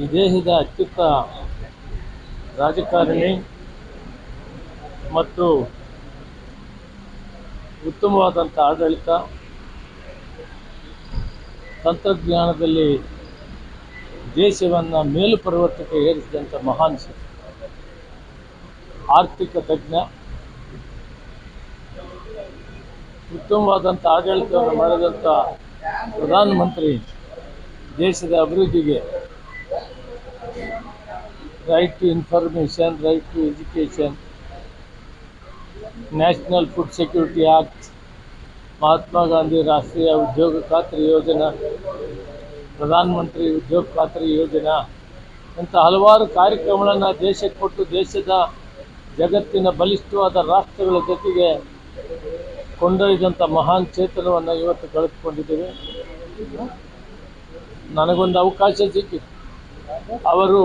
ಈ ದೇಶದ ಅತ್ಯುತ್ತ ರಾಜಕಾರಣಿ ಮತ್ತು ಉತ್ತಮವಾದಂಥ ಆಡಳಿತ, ತಂತ್ರಜ್ಞಾನದಲ್ಲಿ ದೇಶವನ್ನು ಮೇಲು ಪರ್ವತಕ್ಕೆ ಏರಿಸಿದಂಥ ಮಹಾನ್ ಶಕ್ತಿ. ಆರ್ಥಿಕ ತಜ್ಞ ಉತ್ತಮವಾದಂಥ ಆಡಳಿತವನ್ನು ಮಾಡಿದಂಥ ಪ್ರಧಾನಮಂತ್ರಿ ದೇಶದ ಅಭಿವೃದ್ಧಿಗೆ right to information right to education national food security act Mahatma Gandhi ರಾಷ್ಟ್ರೀಯ ಉದ್ಯೋಗ ಖಾತ್ರಿ ಯೋಜನಾ ಪ್ರಧಾನಮಂತ್ರಿ ಉದ್ಯೋಗ ಖಾತ್ರಿ ಯೋಜನಾ ಅಂತ ಹಲವಾರು ಕಾರ್ಯಕ್ರಮಗಳನ್ನು ದೇಶಕ್ಕೆ ಕೊಟ್ಟು ದೇಶದ ಜಗತ್ತಿನ ಬಲಿಷ್ಠವಾದ ರಾಷ್ಟ್ರಗಳ ಜೊತೆಗೆ ಕೊಂಡೊಯ್ದಂಥ ಮಹಾನ್ ಚೇತನವನ್ನು ಇವತ್ತು ಕಳೆದುಕೊಂಡಿದ್ದೇವೆ. ನನಗೊಂದು ಅವಕಾಶ ಸಿಕ್ಕಿತ್ತು ಅವರು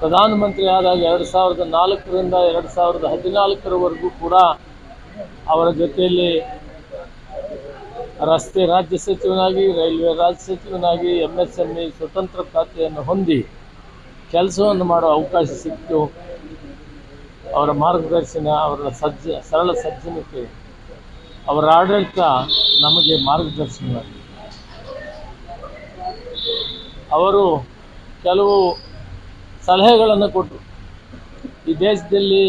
ಪ್ರಧಾನಮಂತ್ರಿ ಆದಾಗ ಎರಡು ಸಾವಿರದ ನಾಲ್ಕರಿಂದ ಎರಡು ಸಾವಿರದ ಹದಿನಾಲ್ಕರವರೆಗೂ ಕೂಡ ಅವರ ಜೊತೆಯಲ್ಲಿ ರಸ್ತೆ ರಾಜ್ಯ ಸಚಿವನಾಗಿ, ರೈಲ್ವೆ ರಾಜ್ಯ ಸಚಿವನಾಗಿ ಎಂ ಎಸ್ ಎಂ ಇ ಸ್ವತಂತ್ರ ಖಾತೆಯನ್ನು ಹೊಂದಿ ಕೆಲಸವನ್ನು ಮಾಡೋ ಅವಕಾಶ ಸಿಕ್ತು ಅವರ ಮಾರ್ಗದರ್ಶನ, ಅವರ ಸಜ್ಜ, ಸರಳ ಸಜ್ಜನಿಕೆ ಅವರ ಆಡಳಿತ ನಮಗೆ ಮಾರ್ಗದರ್ಶನ. ಅವರು ಕೆಲವು ಸಲಹೆಗಳನ್ನು ಕೊಟ್ಟರು ಈ ದೇಶದಲ್ಲಿ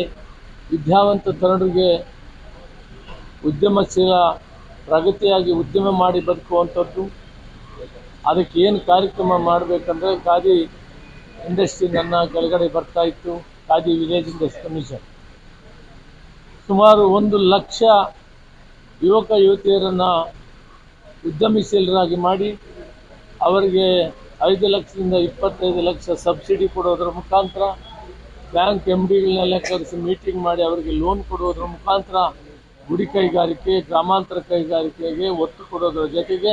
ವಿದ್ಯಾವಂತ ತರುಣರಿಗೆ ಉದ್ಯಮಶೀಲ ಪ್ರಗತಿಯಾಗಿ ಉದ್ಯಮ ಮಾಡಿ ಬದುಕುವಂಥದ್ದು. ಅದಕ್ಕೆ ಏನು ಕಾರ್ಯಕ್ರಮ ಮಾಡಬೇಕಂದ್ರೆ ಖಾದಿ ಇಂಡಸ್ಟ್ರಿ ನನ್ನ ಕೆಳಗಡೆ ಬರ್ತಾ ಇತ್ತು. Khadi village industry commission. ಸುಮಾರು ಒಂದು ಲಕ್ಷ ಯುವಕ ಯುವತಿಯರನ್ನು ಉದ್ಯಮಶೀಲರಾಗಿ ಮಾಡಿ ಅವರಿಗೆ ಐದು ಲಕ್ಷದಿಂದ ಇಪ್ಪತ್ತೈದು ಲಕ್ಷ ಸಬ್ಸಿಡಿ ಕೊಡೋದ್ರ ಮುಖಾಂತರ ಬ್ಯಾಂಕ್ ಎಂ ಡಿಗಳನ್ನೆಲ್ಲ ಕರೆಸಿ ಮೀಟಿಂಗ್ ಮಾಡಿ ಅವರಿಗೆ ಲೋನ್ ಕೊಡೋದ್ರ ಮುಖಾಂತರ ಗುಡಿ ಕೈಗಾರಿಕೆ, ಗ್ರಾಮಾಂತರ ಕೈಗಾರಿಕೆಗೆ ಒತ್ತು ಕೊಡೋದ್ರ ಜೊತೆಗೆ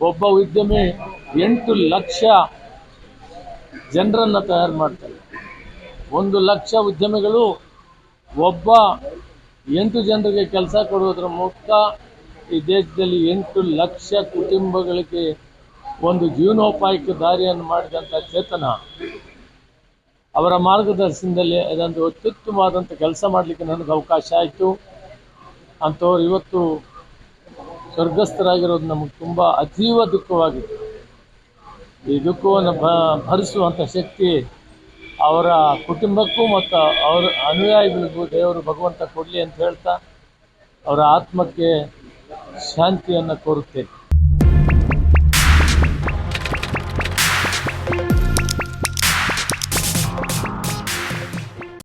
ಒಬ್ಬ ಉದ್ಯಮಿ ಎಂಟು ಲಕ್ಷ ಜನರನ್ನು ತಯಾರು ಮಾಡ್ತಾರೆ. ಒಂದು ಲಕ್ಷ ಉದ್ಯಮಿಗಳು ಒಬ್ಬ ಎಂಟು ಜನರಿಗೆ ಕೆಲಸ ಕೊಡೋದ್ರ ಮೂಲಕ ಈ ದೇಶದಲ್ಲಿ ಎಂಟು ಲಕ್ಷ ಕುಟುಂಬಗಳಿಗೆ ಒಂದು ಜೀವನೋಪಾಯಕ್ಕೆ ದಾರಿಯನ್ನು ಮಾಡಿದಂಥ ಚೇತನ ಅವರ ಮಾರ್ಗದರ್ಶನದಲ್ಲಿ ಅದೊಂದು ಅತ್ಯುತ್ತಮವಾದಂಥ ಕೆಲಸ ಮಾಡಲಿಕ್ಕೆ ನನಗೆ ಅವಕಾಶ ಆಯಿತು. ಅಂಥವ್ರು ಇವತ್ತು ಸ್ವರ್ಗಸ್ಥರಾಗಿರೋದು ನಮಗೆ ತುಂಬ ಅತೀವ ದುಃಖವಾಗಿದೆ ಈ ದುಃಖವನ್ನು ಭರಿಸುವಂಥ ಶಕ್ತಿ ಅವರ ಕುಟುಂಬಕ್ಕೂ ಮತ್ತು ಅವರ ಅನುಯಾಯಿಗಳಿಗೂ ದೇವರು ಭಗವಂತ ಕೊಡಲಿ ಅಂತ ಹೇಳ್ತಾ ಅವರ ಆತ್ಮಕ್ಕೆ ಶಾಂತಿಯನ್ನು ಕೋರುತ್ತೇನೆ.